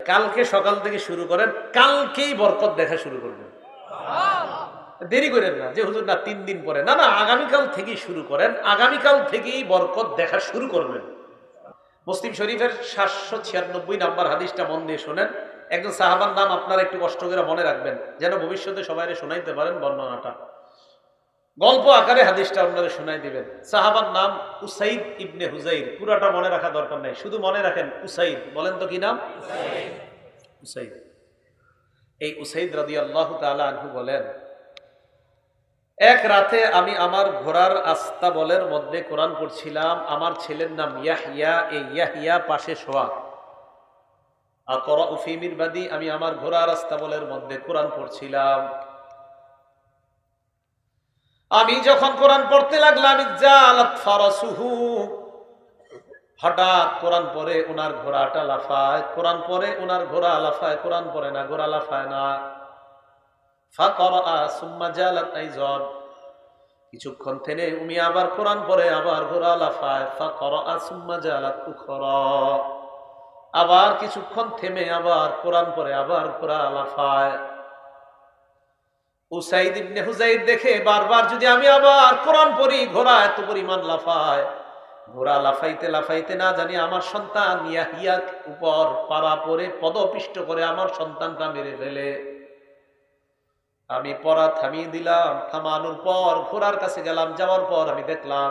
কালকে সকাল থেকে শুরু করেন, কালকেই বরকত দেখা শুরু করবেন। দেরি করেন না, যে হুজুর না, তিন দিন পরে। না না, আগামীকাল থেকেই শুরু করেন, আগামীকাল থেকেই বরকত দেখা শুরু করবেন। মুসলিম শরীফের সাতশো ছিয়ানব্বই নাম্বার হাদিসটা মন দিয়ে শোনেন। একজন সাহাবার নাম আপনারা একটু কষ্ট করে মনে রাখবেন, যেন ভবিষ্যতে সবাই শোনাইতে পারেন বর্ণনাটা। গল্প আকারে হাদিসটা আপনারা শোনাই দিবেন। সাহাবার নাম উসাইদ ইবনে হুজাইর পুরাটা মনে রাখা দরকার নাই। শুধু মনে রাখেন উসাইদ। বলেন তো কি নাম? উসাইদ। এই উসাইদ রাদি আল্লাহ আনহু বলেন, এক রাতে আমি আমার ঘোড়ার আস্তা বলের মধ্যে কোরআন পড়ছিলাম। আমার ছেলের নাম ইয়াহিয়া এই ইয়াহিয়া পাশে শোয়া। আকরা উফিমির বাদী আমি আমার ঘোড়ার আস্তা বলের মধ্যে কোরআন পড়ছিলাম। আমি যখন কোরআন পড়তে লাগলাম হঠাৎ কোরআন পরে ওনার ঘোড়াটা লাফায়, কোরআন পরে ওনার ঘোড়া লাফায়, কোরআন পরে না, ঘোড়া লাফায় না। কিছুক্ষণ থেনে উমি আবার কোরআন পরে আবার ঘোড়া লাফায়। আবার কিছুক্ষণ থেমে আবার কোরআন পরে আবার ঘোড়া লাফায়। উসাইদ ইবনে হুজাইদ দেখে বারবার যদি আমি আবার কোরআন পড়ি, ঘোড়া এত পরিমাণ লাফায়। ঘোড়া লাফাইতে লাফাইতে না জানি আমার সন্তান ইয়াহিয়া উপর পাড়া পরে পদপিষ্ট করে আমার সন্তানটা মেরে ফেলে। আমি পড়া থামিয়ে দিলাম, থামানোর পর ঘোড়ার কাছে গেলাম, যাওয়ার পর আমি দেখলাম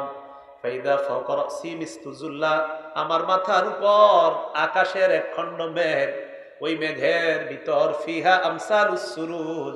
আমার মাথার উপর আকাশের এক খণ্ড মেঘ, ওই মেঘের ভিতর ফিহা আমসাল সুরুজ।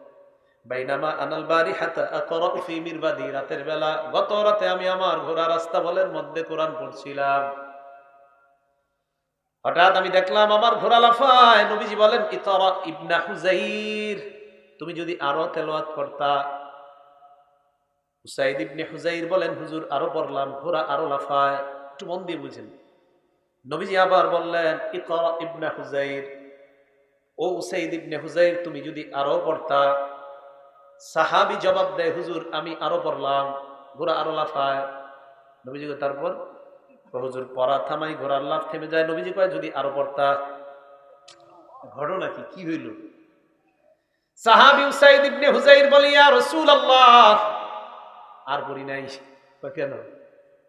রাতের বেলা, গত আমি আমার রাস্তা মধ্যে পড়ছিলাম। হঠাৎ আমি দেখলাম আমার লাফায়। নবীজি বলেন, ইতরা ইবনা তুমি যদি আরও তেলাওয়াত করতা। হুসাইদ ইবনে হুজাইর বলেন, হুজুর, আরও পড়লাম, ঘোড়া আরও লাফায়। একটু মন দিয়ে বুঝেন। নবীজি আবার বললেন, ইতরা ইবনা হুজাইর। ও উসাইদ ইবনে হুজাইর, তুমি যদি আরও পড়তা। সাহাবি জবাব দেয়, হুজুর, আমি আরও পড়লাম। ঘোড়া আরও লাফায়। নবীজি তারপর? হুজুর, পড়া থামাই ঘোড়ার লাফ থেমে যায়। নবীজি কয়, যদি আরও পড়তা। ঘটনা কি? কি হইল? সাহাবি উসাইদ ইবনে হুজাইর বলে, ইয়া রাসূলুল্লাহ! আর পড়ি নাই। কেন?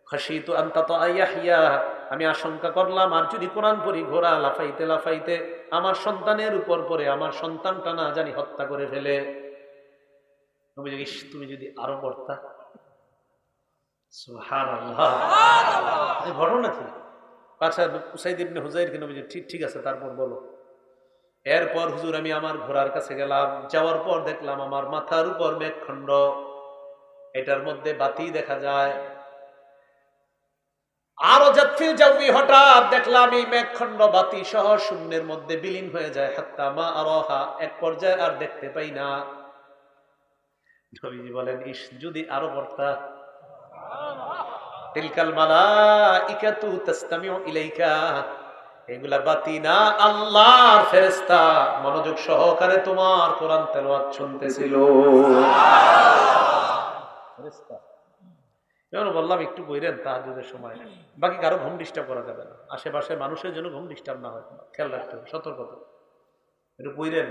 খাসিতু আনতা তো আয়াহিয়া আমি আশঙ্কা করলাম, আর যদি কোরআন পড়ি, ঘোড়া লাফাইতে লাফাইতে আমার সন্তানের উপর পরে আমার সন্তানটা না জানি হত্যা করে ফেলে। ইস তুমি যদি আরও পড়তা। ঘটনা কি? আচ্ছা উসাইদ ইবনে হুজাইরকে নবীজি ঠিক ঠিক আছে তারপর বলো। এরপর হুজুর আমি আমার ঘোড়ার কাছে গেলাম। যাওয়ার পর দেখলাম আমার মাথার উপর মেঘখণ্ড। এটার মধ্যে বাতি দেখা যায়। আরও যাবি হঠাৎ দেখলাম এই মেঘখণ্ড বাতি সহ শূন্যের মধ্যে বিলীন হয়ে যায়। হাত্তা মা আরোহা এক পর্যায়ে আর দেখতে পাই না। নবীজি বলেন, ইস, যদি আরও পড়তা তিলকাল মালাইকাতু তাসতামিউ ইলাইকা। এগুলা বাতি না আল্লাহর ফেরেশতা। মনোযোগ সহকারে তোমার কোরআন তেলাওয়াত শুনতেছিল। বললাম, একটু সময়। বাকি কারও ঘুম ডিস্টার্ব করা যাবে না। আশেপাশে মানুষের জন্য ঘুম ডিস্টার্ব না হয়। খেয়াল রাখতে হবে সতর্কতা একটু বইরেন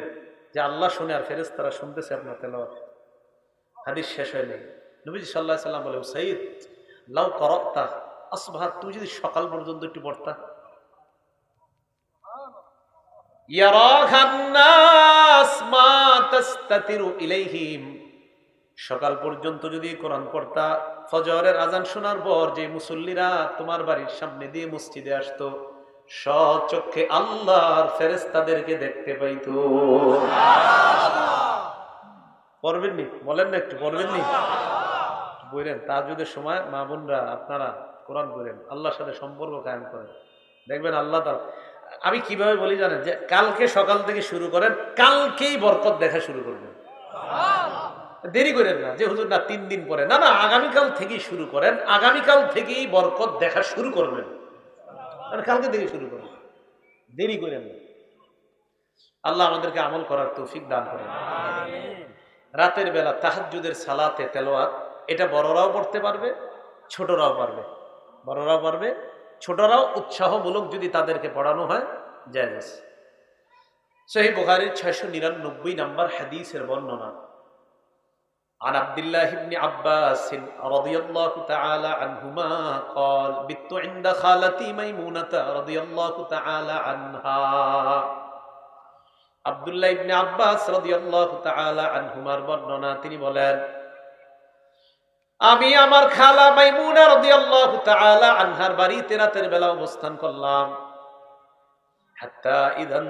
যে আল্লাহ শুনে আর ফেরেশতারা শুনতেছে আপনার তেলাওয়াত। হাদিস শেষ হয়নি। নবীজি সাল্লাহ সাল্লাম বলে সঈদ লাউ করত্তা, আসবাহ, তুমি যদি সকাল পর্যন্ত একটু পড়তা? সকাল পর্যন্ত যদি কোরআন পড়তা, ফজরের আজান শোনার পর যে মুসল্লিরা তোমার বাড়ির সামনে দিয়ে মসজিদে আসতো সচক্ষে আল্লাহর ফেরেস্তাদেরকে দেখতে পাইত। পড়বেন নি বলেন না একটু পড়বেন নি বললেন তাজুদের সময় মা বোনরা, আপনারা কোরআন করেন আল্লাহর সাথে সম্পর্ক কায়েম করেন। দেখবেন আল্লাহ তার আমি কীভাবে বলি জানেন, যে কালকে সকাল থেকে শুরু করেন, কালকেই বরকত দেখা শুরু করবেন। দেরি করেন না, যে হুজুর না, তিন দিন পরে। না না, আগামীকাল থেকেই শুরু করেন, আগামীকাল থেকেই বরকত দেখা শুরু করবেন। মানে কালকে থেকে শুরু করবেন। দেরি করেন না। আল্লাহ আমাদেরকে আমল করার তৌফিক দান করেন। রাতের বেলা তাহাজ্জুদের সালাতে তেলোয়াত এটা বড়রাও পড়তে পারবে ছোটরাও পারবে বড়রাও পারবে ছোটরাও উৎসাহমূলক যদি তাদেরকে পড়ানো হয় জায়েজ সহি বুখারীর ছয়শো নিরানব্বই নম্বর হাদিসের বর্ণনা عن عبد الله بن عباس رضي الله تعالى عنهما قال بت عند خالتي ميمونة رضي الله تعالى عنها আব্দুল্লাহ ইবনে আব্বাস রাদিয়াল্লাহু তাআলা আনহুমার বর্ণনা, তিনি বলেন, আমি আমার খালা মাইমুনা রাদিয়াল্লাহু তাআলা আনহার বাড়িতে রাতের বেলা অবস্থান করলাম। হাত্তা ইদান